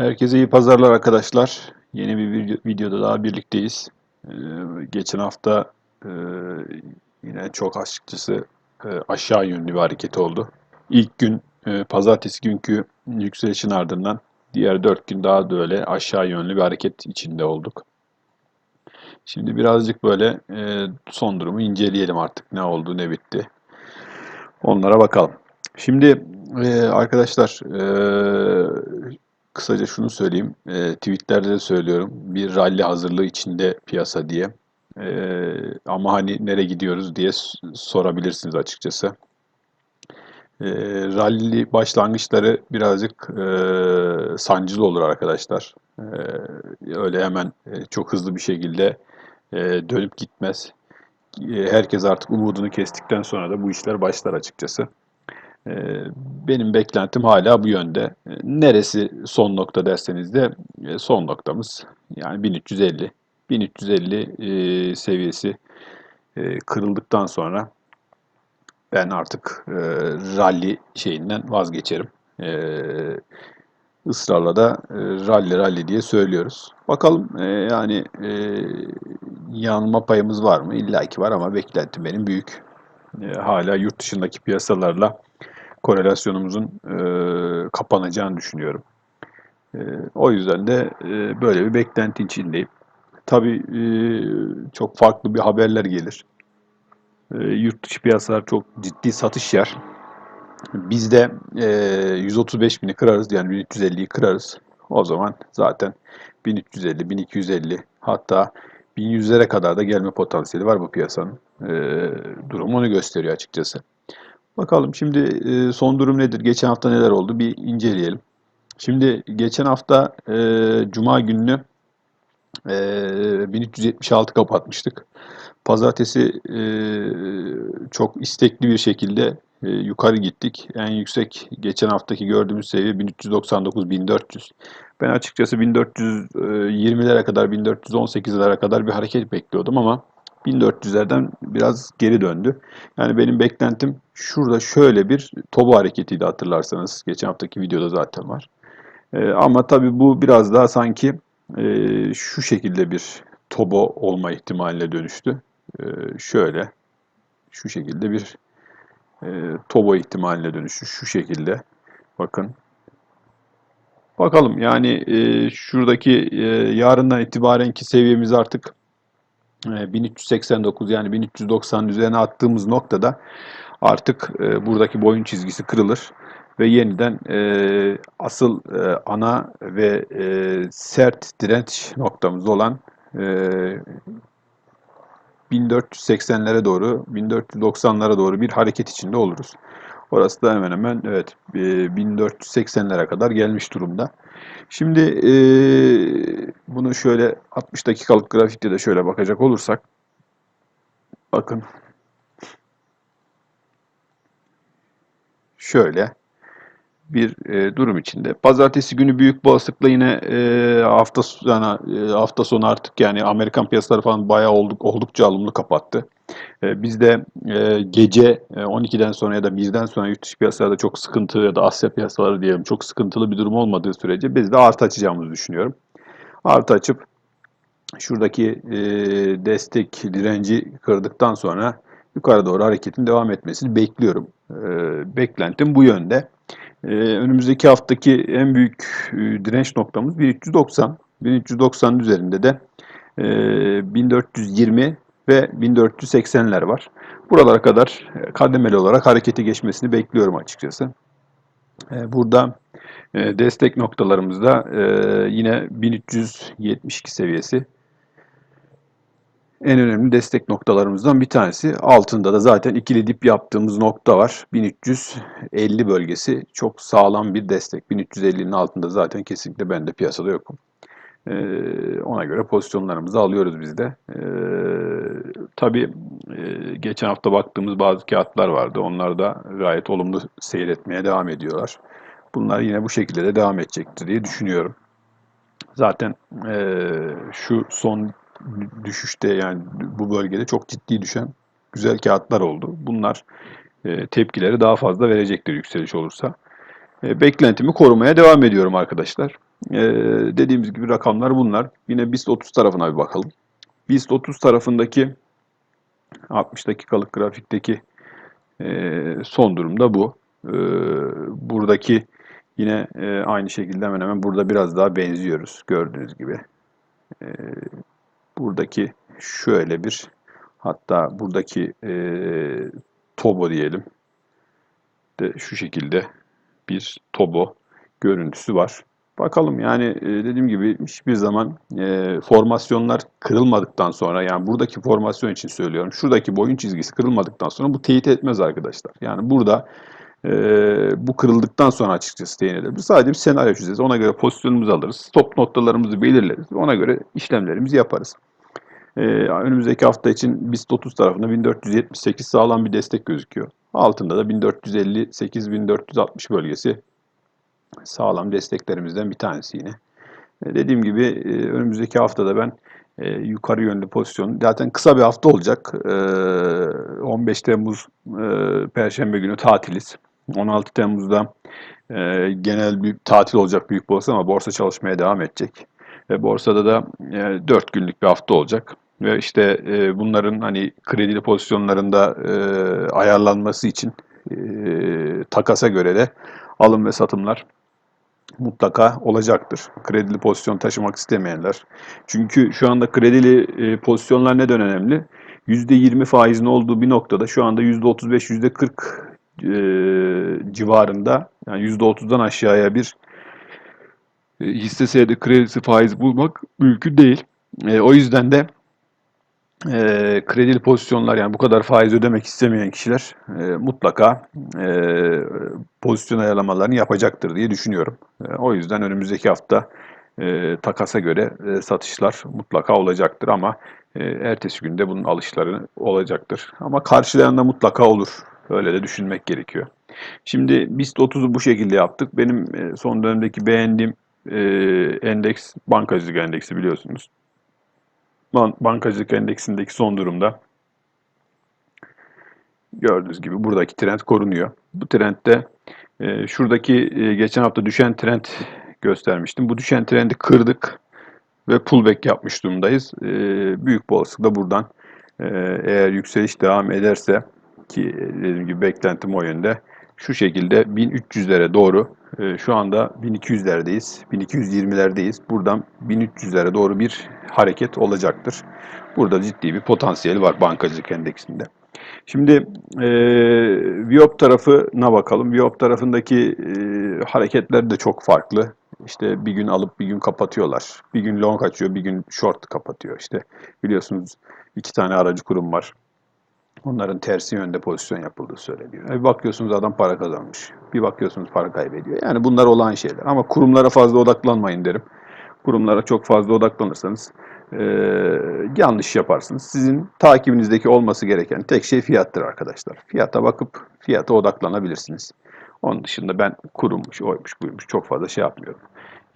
Herkese iyi pazarlar arkadaşlar. Yeni bir video- videoda daha birlikteyiz. Ee, geçen hafta e, yine çok açıkçası e, aşağı yönlü bir hareket oldu. İlk gün e, pazartesi günkü yükselişin ardından diğer dört gün daha da öyle aşağı yönlü bir hareket içinde olduk. Şimdi birazcık böyle son durumu inceleyelim artık ne oldu ne bitti. Onlara bakalım. Şimdi arkadaşlar kısaca şunu söyleyeyim. E, tweetlerde de söylüyorum. Bir rally hazırlığı içinde piyasa diye. E, ama hani nereye gidiyoruz diye sorabilirsiniz açıkçası. E, rally başlangıçları birazcık e, sancılı olur arkadaşlar. E, öyle hemen e, çok hızlı bir şekilde e, dönüp gitmez. E, herkes artık umudunu kestikten sonra da bu işler başlar açıkçası. Ee, Benim beklentim hala bu yönde. Ee, Neresi son nokta derseniz de e, son noktamız yani 1350. 1350 e, seviyesi e, kırıldıktan sonra ben artık rally şeyinden vazgeçerim. Israrla da rally rally diye söylüyoruz. Bakalım yani yanma payımız var mı? İlla ki var ama beklentim benim büyük. Hala yurt dışındaki piyasalarla korelasyonumuzun e, kapanacağını düşünüyorum. E, o yüzden de e, böyle bir beklenti içindeyim. Tabii e, çok farklı bir haberler gelir. E, yurt dışı piyasalar çok ciddi satış yer. Biz de e, 135 bini kırarız yani 1350'yi kırarız. O zaman zaten 1350, 1250 hatta 1100'lere kadar da gelme potansiyeli var bu piyasanın. E, durum onu gösteriyor açıkçası. Bakalım şimdi e, son durum nedir? Geçen hafta neler oldu? Bir inceleyelim. Şimdi geçen hafta e, Cuma gününü e, 1376 kapatmıştık. Pazartesi e, çok istekli bir şekilde e, yukarı gittik. En yüksek geçen haftaki gördüğümüz seviye 1399-1400. Ben açıkçası 1420'lere kadar, 1418'lere kadar bir hareket bekliyordum ama 1400'lerden biraz geri döndü. Yani benim beklentim şurada şöyle bir tobu hareketiydi hatırlarsanız. Geçen haftaki videoda zaten var. Ee, ama tabii bu biraz daha sanki e, şu şekilde bir tobo olma ihtimaline dönüştü. Ee, şöyle, şu şekilde bir e, tobo ihtimaline dönüştü. Şu şekilde. Bakın. Bakalım yani e, şuradaki e, yarından itibarenki seviyemiz artık e, 1389 yani 1390 üzerine attığımız noktada artık e, buradaki boyun çizgisi kırılır ve yeniden e, asıl e, ana ve e, sert direnç noktamız olan e, 1480'lere doğru, 1490'lara doğru bir hareket içinde oluruz. Orası da hemen hemen evet e, 1480'lere kadar gelmiş durumda. Şimdi e, bunu şöyle 60 dakikalık grafikte de şöyle bakacak olursak bakın şöyle bir e, durum içinde. Pazartesi günü büyük olasılıkla yine e, hafta yani e, hafta sonu artık yani Amerikan piyasaları falan bayağı olduk, oldukça alımlı kapattı. E, biz de e, gece e, 12'den sonra ya da 1'den sonra yurt dışı piyasalarda çok sıkıntı ya da Asya piyasaları diyelim çok sıkıntılı bir durum olmadığı sürece biz de artı açacağımızı düşünüyorum. Artı açıp şuradaki e, destek direnci kırdıktan sonra yukarı doğru hareketin devam etmesini bekliyorum. E, beklentim bu yönde. E, önümüzdeki haftaki en büyük e, direnç noktamız 1390. 1390 üzerinde de e, 1420 ve 1480'ler var. Buralara kadar e, kademeli olarak hareketi geçmesini bekliyorum açıkçası. E, burada e, destek noktalarımızda yine 1372 seviyesi en önemli destek noktalarımızdan bir tanesi. Altında da zaten ikili dip yaptığımız nokta var. 1350 bölgesi çok sağlam bir destek. 1350'nin altında zaten kesinlikle ben de piyasada yokum. Ee, ona göre pozisyonlarımızı alıyoruz biz de. Ee, tabii e, geçen hafta baktığımız bazı kağıtlar vardı. Onlar da gayet olumlu seyretmeye devam ediyorlar. Bunlar yine bu şekilde de devam edecektir diye düşünüyorum. Zaten e, şu son düşüşte yani bu bölgede çok ciddi düşen güzel kağıtlar oldu. Bunlar e, tepkileri daha fazla verecektir yükseliş olursa. Beklentimi korumaya devam ediyorum arkadaşlar. Ee, dediğimiz gibi rakamlar bunlar. Yine BIST 30 tarafına bir bakalım. BIST 30 tarafındaki 60 dakikalık grafikteki e, son durumda bu. E, buradaki yine e, aynı şekilde hemen hemen burada biraz daha benziyoruz gördüğünüz gibi. E, buradaki şöyle bir hatta buradaki e, Tobo diyelim de şu şekilde bir Tobo görüntüsü var. Bakalım yani e, dediğim gibi hiçbir zaman e, formasyonlar kırılmadıktan sonra yani buradaki formasyon için söylüyorum. Şuradaki boyun çizgisi kırılmadıktan sonra bu teyit etmez arkadaşlar. Yani burada e, bu kırıldıktan sonra açıkçası teyit edilir. Sadece bir senaryo çizeriz. Ona göre pozisyonumuzu alırız. Stop noktalarımızı belirleriz. Ona göre işlemlerimizi yaparız. Ee, önümüzdeki hafta için BIST 30 tarafında 1478 sağlam bir destek gözüküyor. Altında da 1458-1460 bölgesi sağlam desteklerimizden bir tanesi yine. E, dediğim gibi e, önümüzdeki haftada ben e, yukarı yönlü pozisyon zaten kısa bir hafta olacak. E, 15 Temmuz Perşembe günü tatiliz. 16 Temmuz'da genel bir tatil olacak büyük borsa ama borsa çalışmaya devam edecek. Ve borsada da e, 4 günlük bir hafta olacak. Ve işte bunların hani kredili pozisyonlarında ayarlanması için takasa göre de alım ve satımlar mutlaka olacaktır. Kredili pozisyon taşımak istemeyenler. Çünkü şu anda kredili e, pozisyonlar neden önemli? %20 faizin olduğu bir noktada şu anda %35, %40 e, civarında yani %30'dan aşağıya bir e, hisse senedi kredisi faiz bulmak mümkün değil. O yüzden de e, kredili pozisyonlar yani bu kadar faiz ödemek istemeyen kişiler e, mutlaka e, pozisyon ayarlamalarını yapacaktır diye düşünüyorum. E, o yüzden önümüzdeki hafta e, takasa göre e, satışlar mutlaka olacaktır ama e, ertesi günde bunun alışları olacaktır. Ama karşılayan da mutlaka olur. Öyle de düşünmek gerekiyor. Şimdi BIST 30'u bu şekilde yaptık. Benim e, son dönemdeki beğendiğim e, endeks bankacılık endeksi biliyorsunuz. Bankacılık endeksindeki son durumda gördüğünüz gibi buradaki trend korunuyor. Bu trendde e, şuradaki e, geçen hafta düşen trend göstermiştim. Bu düşen trendi kırdık ve pullback yapmış durumdayız. E, büyük bir olasılıkla buradan e, eğer yükseliş devam ederse ki dediğim gibi beklentim o yönde şu şekilde 1300'lere doğru e, şu anda 1200'lerdeyiz. 1220'lerdeyiz. Buradan 1300'lere doğru bir hareket olacaktır. Burada ciddi bir potansiyel var bankacılık endeksinde. Şimdi e, Viop tarafına bakalım. Viop tarafındaki e, hareketler de çok farklı. İşte bir gün alıp bir gün kapatıyorlar. Bir gün long açıyor, bir gün short kapatıyor. İşte biliyorsunuz iki tane aracı kurum var. Onların tersi yönde pozisyon yapıldığı söyleniyor. Bir bakıyorsunuz adam para kazanmış. Bir bakıyorsunuz para kaybediyor. Yani bunlar olan şeyler. Ama kurumlara fazla odaklanmayın derim. Kurumlara çok fazla odaklanırsanız e, yanlış yaparsınız. Sizin takibinizdeki olması gereken tek şey fiyattır arkadaşlar. Fiyata bakıp fiyata odaklanabilirsiniz. Onun dışında ben kurummuş, oymuş, buymuş çok fazla şey yapmıyorum.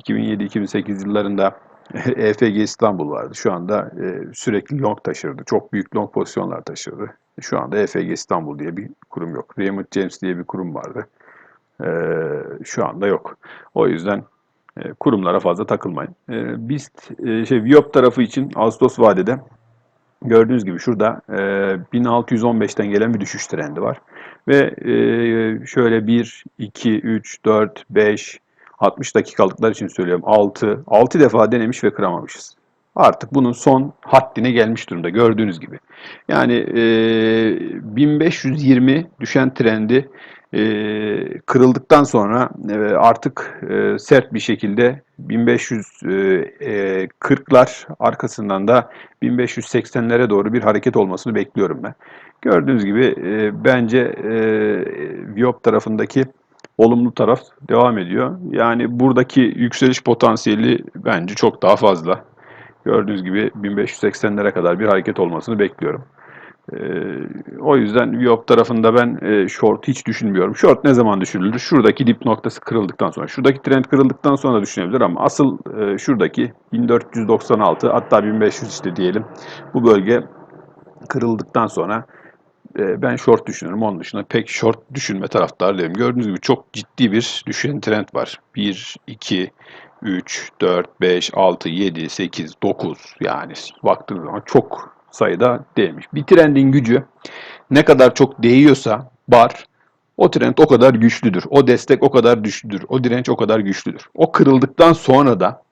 2007-2008 yıllarında EFG İstanbul vardı. Şu anda e, sürekli long taşırdı. Çok büyük long pozisyonlar taşırdı. Şu anda EFG İstanbul diye bir kurum yok. Raymond James diye bir kurum vardı. E, şu anda yok. O yüzden e, kurumlara fazla takılmayın. E, BIST, e, şey, Viop tarafı için Ağustos vadede gördüğünüz gibi şurada e, 1615'ten gelen bir düşüş trendi var. Ve e, şöyle 1, 2, 3, 4, 5, 60 dakikalıklar için söylüyorum 6, 6 defa denemiş ve kıramamışız. Artık bunun son haddine gelmiş durumda gördüğünüz gibi. Yani e, 1520 düşen trendi e, kırıldıktan sonra e, artık e, sert bir şekilde 1540'lar arkasından da 1580'lere doğru bir hareket olmasını bekliyorum ben. Gördüğünüz gibi e, bence e, Viop tarafındaki olumlu taraf devam ediyor. Yani buradaki yükseliş potansiyeli bence çok daha fazla. Gördüğünüz gibi 1580'lere kadar bir hareket olmasını bekliyorum. Ee, o yüzden Viop tarafında ben e, short hiç düşünmüyorum. Short ne zaman düşünülür? Şuradaki dip noktası kırıldıktan sonra. Şuradaki trend kırıldıktan sonra düşünebilir ama asıl e, şuradaki 1496 hatta 1500 işte diyelim bu bölge kırıldıktan sonra e, ben short düşünüyorum. Onun dışında pek short düşünme taraftarıyım. Gördüğünüz gibi çok ciddi bir düşen trend var. 1, 2, 3, 4, 5, 6, 7, 8, 9 yani baktığınız zaman çok sayıda değmiş. Bir trendin gücü ne kadar çok değiyorsa bar o trend o kadar güçlüdür. O destek o kadar güçlüdür. O direnç o kadar güçlüdür. O kırıldıktan sonra da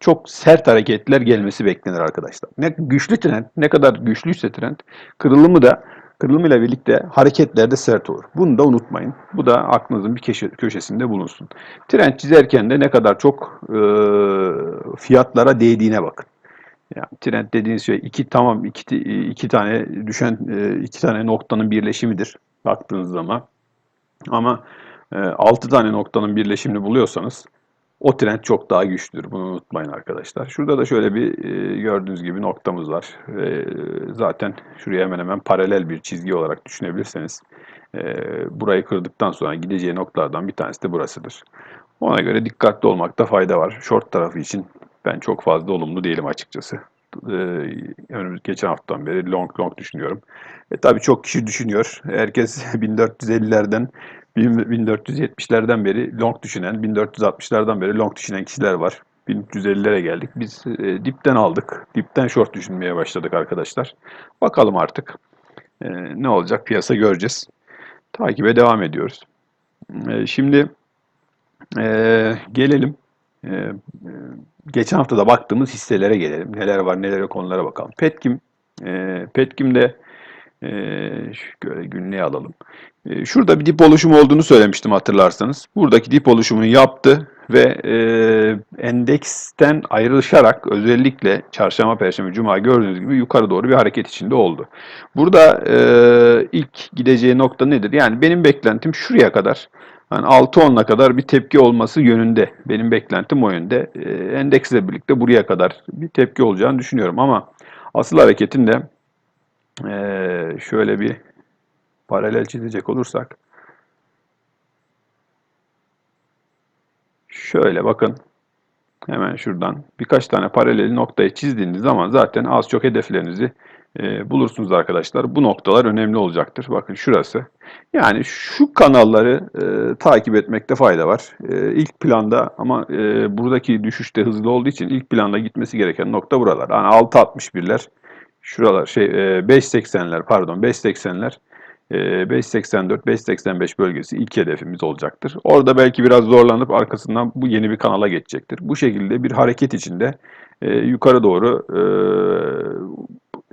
çok sert hareketler gelmesi beklenir arkadaşlar. Ne güçlü trend, ne kadar güçlüyse trend, kırılımı da kırılımıyla birlikte hareketler de sert olur. Bunu da unutmayın. Bu da aklınızın bir köşe, köşesinde bulunsun. Trend çizerken de ne kadar çok e, fiyatlara değdiğine bakın. Yani trend dediğiniz şey iki tamam iki, iki tane düşen e, iki tane noktanın birleşimidir baktığınız zaman. Ama e, 6 tane noktanın birleşimini buluyorsanız o trend çok daha güçlüdür. Bunu unutmayın arkadaşlar. Şurada da şöyle bir e, gördüğünüz gibi noktamız var. E, zaten şuraya hemen hemen paralel bir çizgi olarak düşünebilirseniz e, burayı kırdıktan sonra gideceği noktalardan bir tanesi de burasıdır. Ona göre dikkatli olmakta fayda var. Short tarafı için ben çok fazla olumlu değilim açıkçası. Önümüz geçen haftadan beri long long düşünüyorum. E, tabii çok kişi düşünüyor. Herkes 1450'lerden 1470'lerden beri long düşünen, 1460'lardan beri long düşünen kişiler var. 1350'lere geldik. Biz e, dipten aldık. Dipten short düşünmeye başladık arkadaşlar. Bakalım artık e, ne olacak piyasa göreceğiz. Takibe devam ediyoruz. E, şimdi e, gelelim. E, e, geçen hafta da baktığımız hisselere gelelim. Neler var nelere konulara bakalım. Petkim, e, Petkim'de e, şöyle günlüğe alalım. E, şurada bir dip oluşumu olduğunu söylemiştim hatırlarsanız. Buradaki dip oluşumunu yaptı ve e, endeksten ayrışarak özellikle çarşamba, perşembe, cuma gördüğünüz gibi yukarı doğru bir hareket içinde oldu. Burada e, ilk gideceği nokta nedir? Yani benim beklentim şuraya kadar. Yani 6-10'a kadar bir tepki olması yönünde. Benim beklentim o yönde. E, endeksle birlikte buraya kadar bir tepki olacağını düşünüyorum ama asıl hareketin de ee, şöyle bir paralel çizecek olursak şöyle bakın hemen şuradan birkaç tane paralel noktayı çizdiğiniz zaman zaten az çok hedeflerinizi e, bulursunuz arkadaşlar. Bu noktalar önemli olacaktır. Bakın şurası. Yani şu kanalları e, takip etmekte fayda var. E, ilk planda ama e, buradaki düşüş de hızlı olduğu için ilk planda gitmesi gereken nokta buralar. Yani 6.61'ler şuralar şey 5.80'ler pardon 5.80'ler 5.84 5.85 bölgesi ilk hedefimiz olacaktır. Orada belki biraz zorlanıp arkasından bu yeni bir kanala geçecektir. Bu şekilde bir hareket içinde e, yukarı doğru e,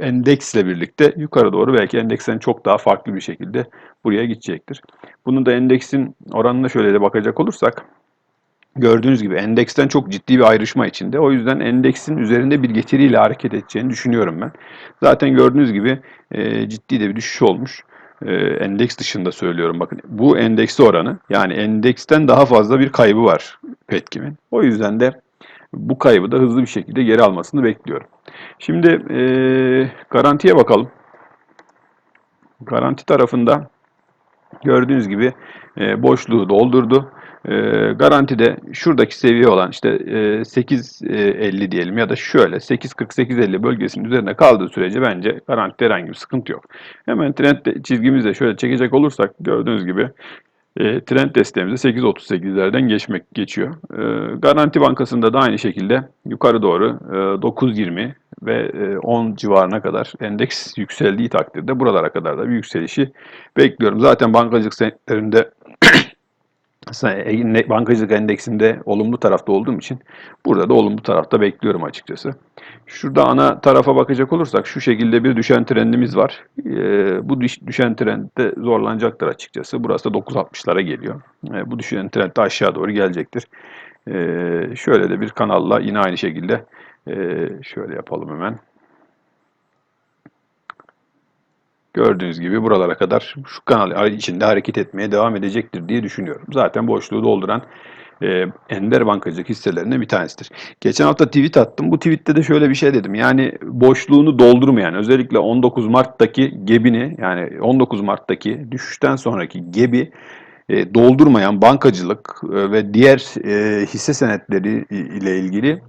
endeksle birlikte yukarı doğru belki endeksten çok daha farklı bir şekilde buraya gidecektir. Bunun da endeksin oranına şöyle de bakacak olursak Gördüğünüz gibi endeksten çok ciddi bir ayrışma içinde. O yüzden endeksin üzerinde bir getiriyle hareket edeceğini düşünüyorum ben. Zaten gördüğünüz gibi e, ciddi de bir düşüş olmuş. E, endeks dışında söylüyorum bakın. Bu endeksi oranı yani endeksten daha fazla bir kaybı var Petkim'in. O yüzden de bu kaybı da hızlı bir şekilde geri almasını bekliyorum. Şimdi e, garantiye bakalım. Garanti tarafında gördüğünüz gibi e, boşluğu doldurdu. E, garantide şuradaki seviye olan işte e, 8.50 diyelim ya da şöyle 8.40-8.50 bölgesinin üzerine kaldığı sürece bence garantide herhangi bir sıkıntı yok. Hemen trend çizgimizde şöyle çekecek olursak gördüğünüz gibi e, trend desteğimizi 8.38'lerden geçmek geçiyor. E, Garanti Bankası'nda da aynı şekilde yukarı doğru e, 9.20 ve e, 10 civarına kadar endeks yükseldiği takdirde buralara kadar da bir yükselişi bekliyorum. Zaten bankacılık sektöründe bankacılık endeksinde olumlu tarafta olduğum için burada da olumlu tarafta bekliyorum açıkçası. Şurada ana tarafa bakacak olursak şu şekilde bir düşen trendimiz var. Ee, bu düş, düşen trendde zorlanacaktır açıkçası. Burası da 9.60'lara geliyor. Bu düşen trend de aşağı doğru gelecektir. Şöyle de bir kanalla yine aynı şekilde e, şöyle yapalım hemen. Gördüğünüz gibi buralara kadar şu kanal içinde hareket etmeye devam edecektir diye düşünüyorum. Zaten boşluğu dolduran e, ender bankacılık hisselerinden bir tanesidir. Geçen hafta tweet attım. Bu tweette de şöyle bir şey dedim. Yani boşluğunu doldurmayan özellikle 19 Mart'taki gebini yani 19 Mart'taki düşüşten sonraki gebi e, doldurmayan bankacılık e, ve diğer e, hisse senetleri ile ilgili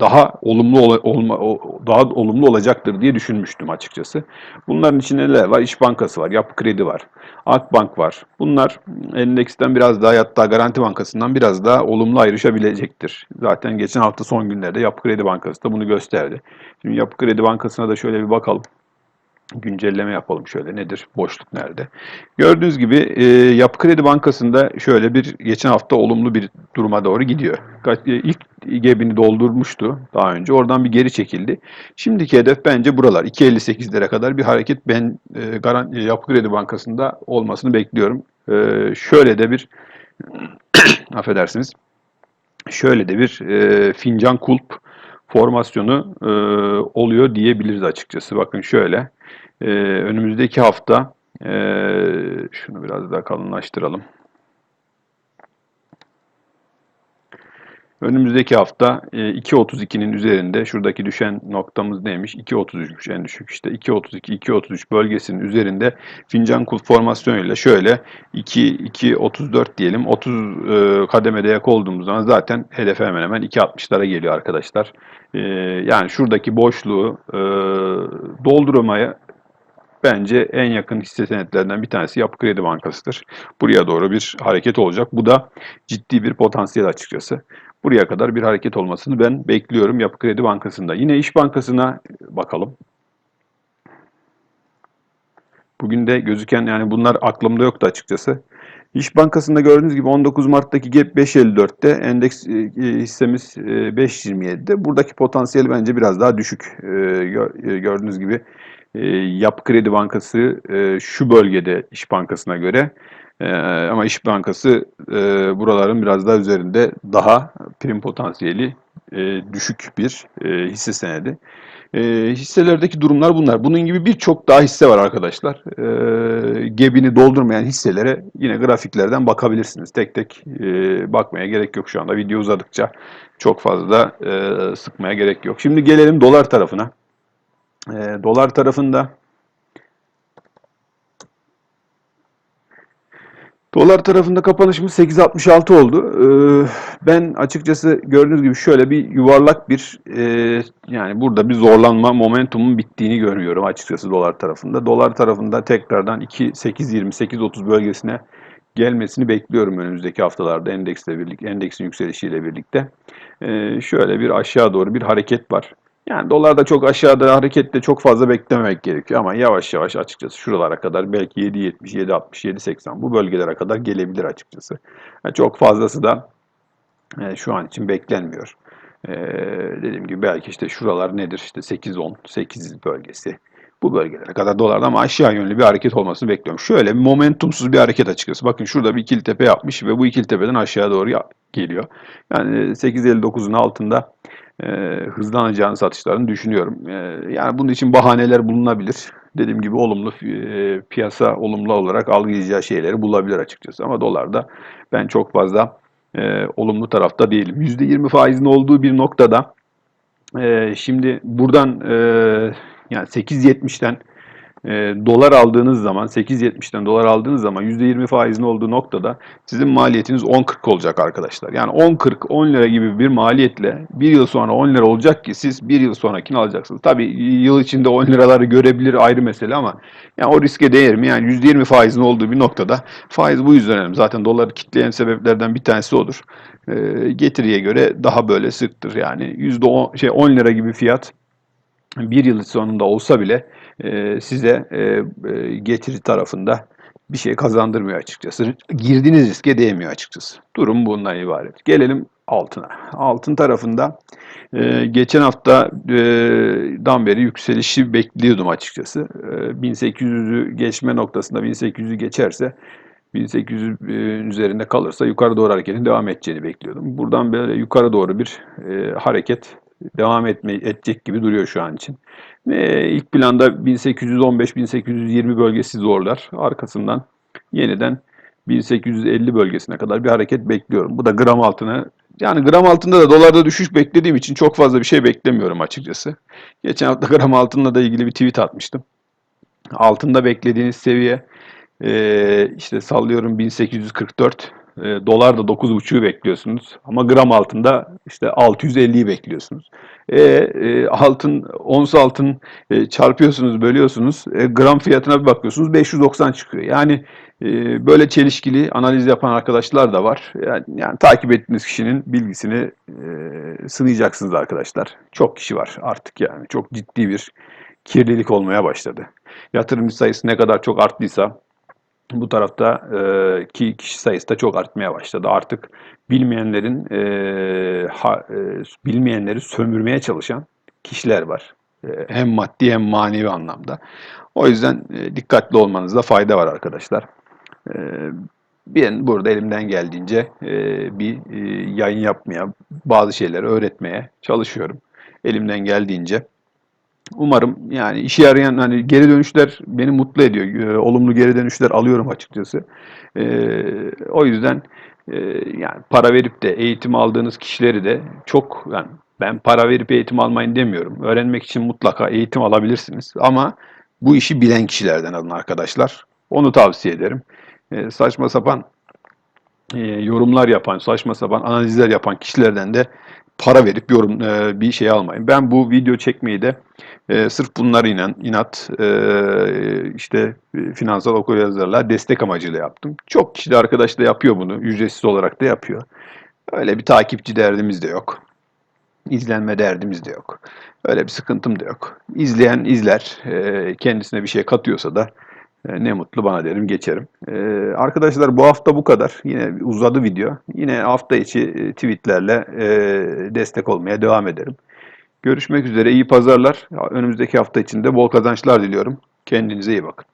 daha olumlu ola- olma, o- daha olumlu olacaktır diye düşünmüştüm açıkçası. Bunların içinde neler var? İş Bankası var, Yapı Kredi var, Akbank var. Bunlar endeksten biraz daha hatta Garanti Bankası'ndan biraz daha olumlu ayrışabilecektir. Zaten geçen hafta son günlerde Yapı Kredi Bankası da bunu gösterdi. Şimdi Yapı Kredi Bankası'na da şöyle bir bakalım güncelleme yapalım şöyle nedir boşluk nerede. Gördüğünüz gibi e, Yapı Kredi Bankası'nda şöyle bir geçen hafta olumlu bir duruma doğru gidiyor. E, İlk gebini doldurmuştu daha önce oradan bir geri çekildi. Şimdiki hedef bence buralar 2.58'lere kadar bir hareket ben e, garan, e, Yapı Kredi Bankası'nda olmasını bekliyorum. E, şöyle de bir affedersiniz şöyle de bir e, fincan kulp formasyonu e, oluyor diyebiliriz açıkçası. Bakın şöyle e, önümüzdeki hafta e, şunu biraz daha kalınlaştıralım. Önümüzdeki hafta e, 2.32'nin üzerinde şuradaki düşen noktamız neymiş? 2.33'müş en düşük işte 2.32 2.33 bölgesinin üzerinde fincan kulp formasyonuyla şöyle 2 2.34 diyelim 30 e, kademede yak olduğumuz zaman zaten hedef hemen hemen 2.60'lara geliyor arkadaşlar. Yani şuradaki boşluğu e, doldurmaya bence en yakın hisse senetlerinden bir tanesi Yapı Kredi Bankası'dır. Buraya doğru bir hareket olacak. Bu da ciddi bir potansiyel açıkçası. Buraya kadar bir hareket olmasını ben bekliyorum Yapı Kredi Bankası'nda. Yine İş Bankası'na bakalım. Bugün de gözüken yani bunlar aklımda yoktu açıkçası. İş Bankası'nda gördüğünüz gibi 19 Mart'taki gap 5.54'te endeks e, hissemiz e, 5.27'de. Buradaki potansiyel bence biraz daha düşük. E, gö- e, gördüğünüz gibi e, Yapı Kredi Bankası e, şu bölgede İş Bankası'na göre e, ama İş Bankası e, buraların biraz daha üzerinde daha prim potansiyeli e, düşük bir hisse senedi. Hisselerdeki durumlar bunlar. Bunun gibi birçok daha hisse var arkadaşlar. Gebini doldurmayan hisselere yine grafiklerden bakabilirsiniz. Tek tek bakmaya gerek yok şu anda. Video uzadıkça çok fazla sıkmaya gerek yok. Şimdi gelelim dolar tarafına. E, dolar tarafında Dolar tarafında kapanışımız 8.66 oldu. Ee, ben açıkçası gördüğünüz gibi şöyle bir yuvarlak bir e, yani burada bir zorlanma momentumun bittiğini görüyorum açıkçası dolar tarafında. Dolar tarafında tekrardan 2.8.20-8.30 bölgesine gelmesini bekliyorum önümüzdeki haftalarda endeksle birlikte, endeksin yükselişiyle birlikte. Ee, şöyle bir aşağı doğru bir hareket var. Yani dolarda çok aşağıda harekette çok fazla beklememek gerekiyor ama yavaş yavaş açıkçası şuralara kadar belki 7.70, 7.60, 7.80 bu bölgelere kadar gelebilir açıkçası. Yani çok fazlası da e, şu an için beklenmiyor. E, dediğim gibi belki işte şuralar nedir işte 8-10, 8 bölgesi. Bu bölgelere kadar dolarda ama aşağı yönlü bir hareket olmasını bekliyorum. Şöyle momentumsuz bir hareket açıkçası. Bakın şurada bir ikili tepe yapmış ve bu ikili tepeden aşağı doğru geliyor. Yani 8.59'un altında e, hızlanacağını satışlarını düşünüyorum. E, yani bunun için bahaneler bulunabilir. Dediğim gibi olumlu e, piyasa olumlu olarak algılayacağı şeyleri bulabilir açıkçası. Ama dolarda ben çok fazla e, olumlu tarafta değilim. %20 faizin olduğu bir noktada e, şimdi buradan e, yani 8.70'ten e, dolar aldığınız zaman 8.70'ten dolar aldığınız zaman %20 faizin olduğu noktada sizin maliyetiniz 10.40 olacak arkadaşlar. Yani 10.40 10 lira gibi bir maliyetle bir yıl sonra 10 lira olacak ki siz bir yıl sonrakini alacaksınız. Tabii yıl içinde 10 liraları görebilir ayrı mesele ama yani o riske değer mi? Yani %20 faizin olduğu bir noktada faiz bu yüzden önemli. Zaten doları kitleyen sebeplerden bir tanesi odur. E, getiriye göre daha böyle sıktır. Yani %10 şey 10 lira gibi fiyat bir yıl sonunda olsa bile e, size e, e, getiri tarafında bir şey kazandırmıyor açıkçası. Girdiğiniz riske değmiyor açıkçası. Durum bundan ibaret. Gelelim altına. Altın tarafında e, geçen haftadan beri yükselişi bekliyordum açıkçası. E, 1800'ü geçme noktasında 1800'ü geçerse 1800'ün üzerinde kalırsa yukarı doğru hareketin devam edeceğini bekliyordum. Buradan böyle yukarı doğru bir e, hareket devam etme, edecek gibi duruyor şu an için. E, ilk planda 1815-1820 bölgesi zorlar. Arkasından yeniden 1850 bölgesine kadar bir hareket bekliyorum. Bu da gram altına yani gram altında da dolarda düşüş beklediğim için çok fazla bir şey beklemiyorum açıkçası. Geçen hafta gram altınla da ilgili bir tweet atmıştım. Altında beklediğiniz seviye işte sallıyorum 1844 e, dolar da 9.5'u bekliyorsunuz ama gram altında işte 650'yi bekliyorsunuz. E, e, altın ons altın e, çarpıyorsunuz, bölüyorsunuz. E, gram fiyatına bir bakıyorsunuz 590 çıkıyor. Yani e, böyle çelişkili analiz yapan arkadaşlar da var. Yani, yani takip ettiğiniz kişinin bilgisini e, sınayacaksınız arkadaşlar. Çok kişi var artık yani. Çok ciddi bir kirlilik olmaya başladı. Yatırımcı sayısı ne kadar çok arttıysa bu tarafta e, ki kişi sayısı da çok artmaya başladı. Artık bilmeyenlerin e, ha, e, bilmeyenleri sömürmeye çalışan kişiler var. E, hem maddi hem manevi anlamda. O yüzden e, dikkatli olmanızda fayda var arkadaşlar. E, ben burada elimden geldiğince e, bir e, yayın yapmaya, bazı şeyleri öğretmeye çalışıyorum. Elimden geldiğince. Umarım yani işe yarayan hani geri dönüşler beni mutlu ediyor. E, olumlu geri dönüşler alıyorum açıkçası. E, o yüzden e, yani para verip de eğitim aldığınız kişileri de çok yani ben para verip eğitim almayın demiyorum. Öğrenmek için mutlaka eğitim alabilirsiniz. Ama bu işi bilen kişilerden alın arkadaşlar. Onu tavsiye ederim. E, saçma sapan e, yorumlar yapan, saçma sapan analizler yapan kişilerden de para verip yorum e, bir şey almayın. Ben bu video çekmeyi de e, sırf bunları inan, inat e, işte e, finansal okuryazarlığa destek amacıyla yaptım. Çok kişi de arkadaş da yapıyor bunu. Ücretsiz olarak da yapıyor. Öyle bir takipçi derdimiz de yok. İzlenme derdimiz de yok. Öyle bir sıkıntım da yok. İzleyen izler. E, kendisine bir şey katıyorsa da ne mutlu bana derim geçerim. E, arkadaşlar bu hafta bu kadar. Yine uzadı video. Yine hafta içi e, tweetlerle e, destek olmaya devam ederim. Görüşmek üzere. iyi pazarlar. Önümüzdeki hafta içinde bol kazançlar diliyorum. Kendinize iyi bakın.